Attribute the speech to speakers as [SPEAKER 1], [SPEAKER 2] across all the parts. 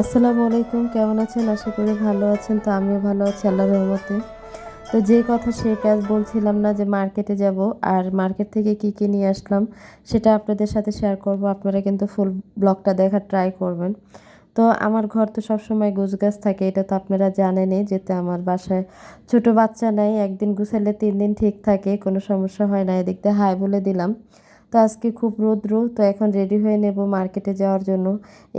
[SPEAKER 1] আসসালামু আলাইকুম, কেমন আছেন? আশা করি ভালো আছেন। তো আমিও ভালো আছি, আল্লাহর রহমতে। তো যে কথা সে কাজ বলছিলাম না যে মার্কেটে যাব, আর মার্কেট থেকে কি কি নিয়ে আসলাম, সেটা আপনাদের সাথে শেয়ার করব। আপনারা কিন্তু ফুল ব্লগটা দেখার ট্রাই করবেন। তো আমার ঘর তো সবসময় গাছ থাকে, এটা তো আপনারা জানেনই যেতে আমার বাসায় ছোট বাচ্চা নাই, একদিন গুছালে তিন দিন ঠিক থাকে, কোনো সমস্যা হয় না, এদিক দিয়ে হাই বলে দিলাম। তো আজকে খুব রৌদ্র, তো এখন রেডি হয়ে নেব মার্কেটে যাওয়ার জন্য।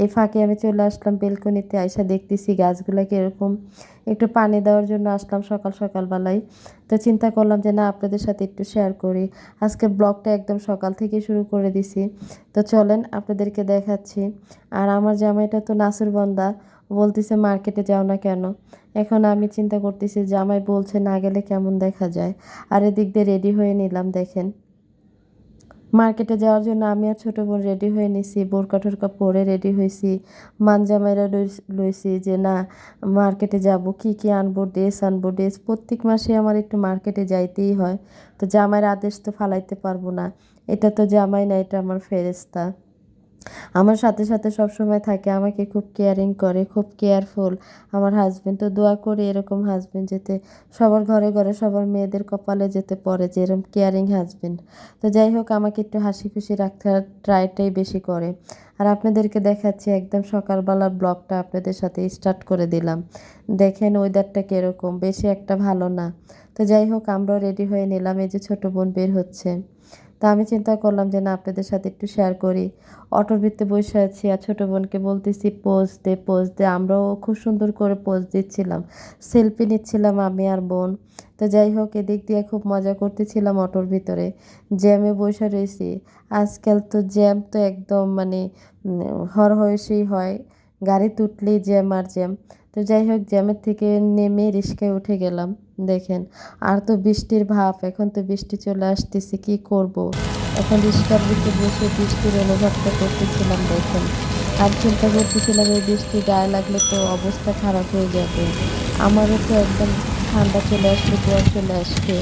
[SPEAKER 1] এই ফাঁকে আমি চলে আসলাম বেলকনিতে, আইসা দেখতেছি গাছগুলো কীরকম। একটু পানি দেওয়ার জন্য আসলাম সকাল সকালবেলায়। তো চিন্তা করলাম যে না, আপনাদের সাথে একটু শেয়ার করি। আজকে ব্লগটা একদম সকাল থেকে শুরু করে দিছি। তো চলেন আপনাদেরকে দেখাচ্ছি। আর আমার জামাইটা তো নাসুর বন্দা বলতেছে মার্কেটে যাও না কেন? এখন আমি চিন্তা করতেছি, জামাই বলছে না গেলে কেমন দেখা যায়? আর এদিক দিয়ে রেডি হয়ে নিলাম, দেখেন। মার্কেটে যাওয়ার জন্য আমি আর ছোটো বোন রেডি হয়ে নিছি, বোরকা টোরকা পরে রেডি হয়েছি মানজামাইরা লইছি যে না, মার্কেটে যাব, কি কি আনব, ড্রেস আনব, ড্রেস প্রত্যেক মাসে আমার একটু মার্কেটে যাইতেই হয়। তো জামাইয়ের আদেশ তো ফালাইতে পারব না। এটা তো জামাই না, এটা আমার ফেরেস্তা আমার সাথে সাথে সব সময় থাকে, আমাকে খুব কেয়ারিং করে, খুব কেয়ারফুল আমার হাজবেন্ড তো দোয়া করে এরকম হাজবেন্ড যেতে, সবার ঘরে ঘরে সবার মেয়েদের কপালে যেতে পড়ে যে এরকম কেয়ারিং হাজবেন্ড তো যাই হোক, আমাকে একটু হাসি খুশি রাখতে ট্রাইটাই বেশি করে। আর আপনাদেরকে দেখাচ্ছি একদম সকালবেলার ব্লগটা আপনাদের সাথে স্টার্ট করে দিলাম। দেখেন ওয়েদারটা কীরকম, বেশি একটা ভালো না। তো যাই হোক, আমরাও রেডি হয়ে নিলাম, এই যে ছোটো বোন বের হচ্ছে। তা আমি চিন্তা করলাম যে না, আপনাদের সাথে একটু শেয়ার করি। অটোর ভিতরে বসে আছি আর ছোটো বোনকে বলতেছি পোজ দে পোজ দে। আমরাও খুব সুন্দর করে পোজ দিচ্ছিলাম সেলফি নিচ্ছিলাম আমি আর বোন। তো যাই হোক, এদিক দিয়ে খুব মজা করতেছিলাম অটোর ভিতরে। জ্যামে বসে রয়েছি। আজকাল তো জ্যাম তো একদম মানে হরহয়সেই হয়। গাড়ি তুটলেই জ্যাম আর জ্যাম তো যাই হোক, জ্যামের থেকে নেমে রিস্কায় উঠে গেলাম, দেখেন। আর তো বৃষ্টির ভাব, এখন তো বৃষ্টি চলে আসতেছে, কি করব। এখন রিস্কার দিকে বসে বৃষ্টির অনুভবটা করতেছিলাম, দেখেন। আর চিন্তা করতেছিলাম, এই বৃষ্টি গায়ে লাগলে তো অবস্থা খারাপ হয়ে যাবে। আমারও তো একদম ঠান্ডা চলে আসবে, জ্বর চলে আসবে।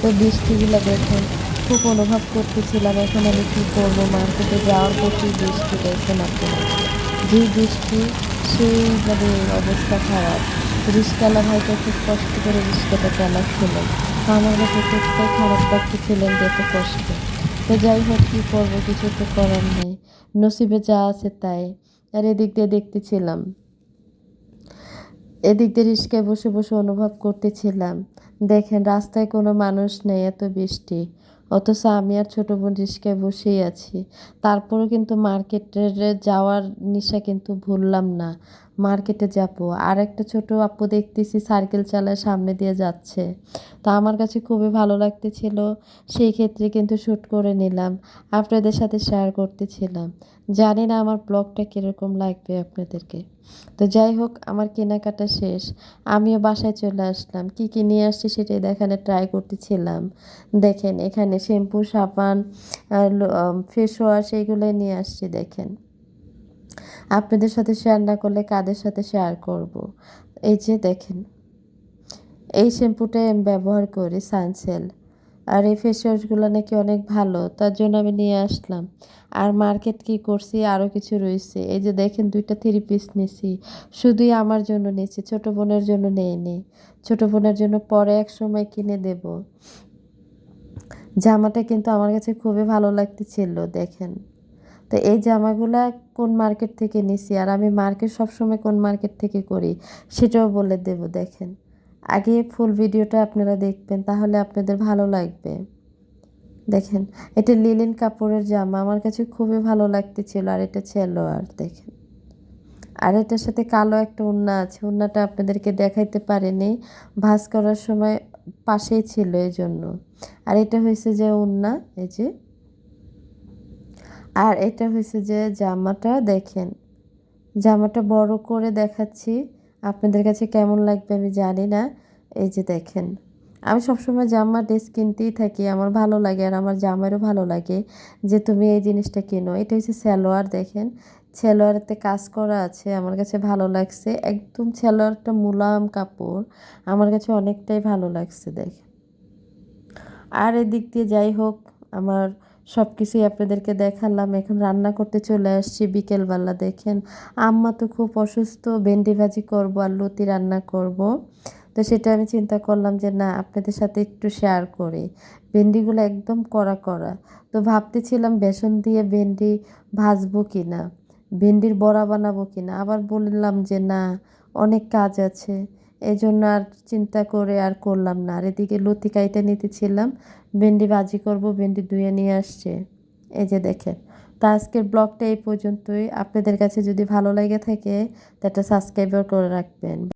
[SPEAKER 1] তো বৃষ্টিগুলো দেখেন, খুব অনুভব করতেছিলাম, এখন আমি কী করব? মার্কেটে যাওয়ার প্রতি বৃষ্টি দেখেন আপনারা যে বৃষ্টি সেই মানে অবস্থা খারাপ। রিস্কালা ভাইটা খুব কষ্ট করে রিস্কাটা চালাচ্ছিলেন আমার কাছে খুবটাই খারাপ লাগতেছিলেন যে এত কষ্ট। তো যাই হোক, কী করব? কিছু তো করার নেই। নসিবে যা আছে তাই। আর এদিক দিয়ে দেখতেছিলাম। এদিক দিয়ে রিস্কায় বসে বসে অনুভব করতেছিলাম। দেখেন, রাস্তায় কোনো মানুষ নেই, এত বৃষ্টি। অথচ আমি আর ছোটো বোন রিস্কায় বসেই আছি। তারপরেও কিন্তু মার্কেটের যাওয়ার নেশা কিন্তু ভুললাম না। মার্কেটে যাব। আর একটা ছোটো আপু দেখতেছি সাইকেল চালায় সামনে দিয়ে যাচ্ছে। তো আমার কাছে খুবই ভালো লাগতেছিল, সেই ক্ষেত্রে কিন্তু শ্যুট করে নিলাম, আপনাদের সাথে শেয়ার করতেছিলাম। জানি না আমার ব্লগটা কীরকম লাগবে আপনাদেরকে। তো যাই হোক, আমার কেনাকাটা শেষ। আমিও বাসায় চলে আসলাম। কি কি নিয়ে আসছি সেটাই দেখানে ট্রাই করতেছিলাম। দেখেন, এখানে শ্যাম্পু সাবান ফেস ওয়াশ এগুলোই নিয়ে আসছি, দেখেন। আপনাদের সাথে শেয়ার না করলে কাদের সাথে শেয়ার করব। এই যে দেখেন, এই শ্যাম্পুটাই আমি ব্যবহার করি সানসেল আর এই ফেস ওয়াশগুলো নাকি অনেক ভালো, তার জন্য আমি নিয়ে আসলাম। আর মার্কেট কি করছি আরও কিছু রয়েছে। এই যে দেখেন, দুইটা থ্রি পিস নিছি। শুধুই আমার জন্য নিয়েছি, ছোটো বোনের জন্য নেইনি। ছোটো বোনের জন্য পরে এক সময় কিনে দেব। জামাটা কিন্তু আমার কাছে খুবই ভালো লাগতেছিল, দেখেন। তো এই জামাগুলা কোন মার্কেট থেকে নিছি? আর আমি মার্কেট সবসময় কোন মার্কেট থেকে করি? সেটাও বলে দেব, দেখেন। আগে ফুল ভিডিওটা আপনারা দেখবেন, তাহলে আপনাদের ভালো লাগবে। দেখেন, এটা লিলিন কাপড়ের জামা, আমার কাছে খুবই ভালো লাগতেছিল, আর এটা ছিল আর দেখেন। আর এটার সাথে কালো একটা উন্না আছে, উন্নাটা আপনাদেরকে দেখাইতে পারেনি, ভাজ করার সময় পাশেই ছিল এই জন্য আর এটা হয়েছে যে উন্না, এই যে আর এটা হয়েছে যে জামাটা দেখেন। জামাটা বড় করে দেখাচ্ছি। আপনাদের কাছে কেমন লাগবে আমি জানি না। এই যে দেখেন, আমি সবসময় জামা ড্রেস কিনতেই থাকি। আমার ভালো লাগে আর আমার জামারও ভালো লাগে যে তুমি এই জিনিসটা কেনো। এটা হচ্ছে স্যালোয়ার দেখেন। স্যালোয়ারতে কাজ করা আছে, আমার কাছে ভালো লাগছে। একদম স্যালোয়ারটা মুলাম কাপড়, আমার কাছে অনেকটাই ভালো লাগছে দেখেন। আর এদিক দিয়ে যাই হোক, আমার সব কিছুই আপনাদেরকে দেখালাম। এখন রান্না করতে চলে আসছি বিকেলবেলা, দেখেন। আম্মা তো খুব অসুস্থ, ভেন্ডি ভাজি করব, আর লতি রান্না করব। তো সেটা আমি চিন্তা করলাম যে, না, আপনাদের সাথে একটু শেয়ার করি। ভেন্ডিগুলো একদম কড়া কড়া। তো ভাবতেছিলাম বেসন দিয়ে ভেন্ডি ভাজবো কি না ভেন্ডির বড়া বানাবো কি না আবার বললাম যে, না, অনেক কাজ আছে। এই জন্য আর চিন্তা করে আর করলাম না। আর এদিকে লতি কাইটা নিতেছিলাম, ভেন্ডি বাজি করব, ভেন্ডি ধুয়ে নিয়ে আসছে। এই যে দেখেন, তা আজকের ব্লগটা এই পর্যন্তই। আপনাদের কাছে যদি ভালো লেগে থাকে তা একটা সাবস্ক্রাইবার করে রাখবেন।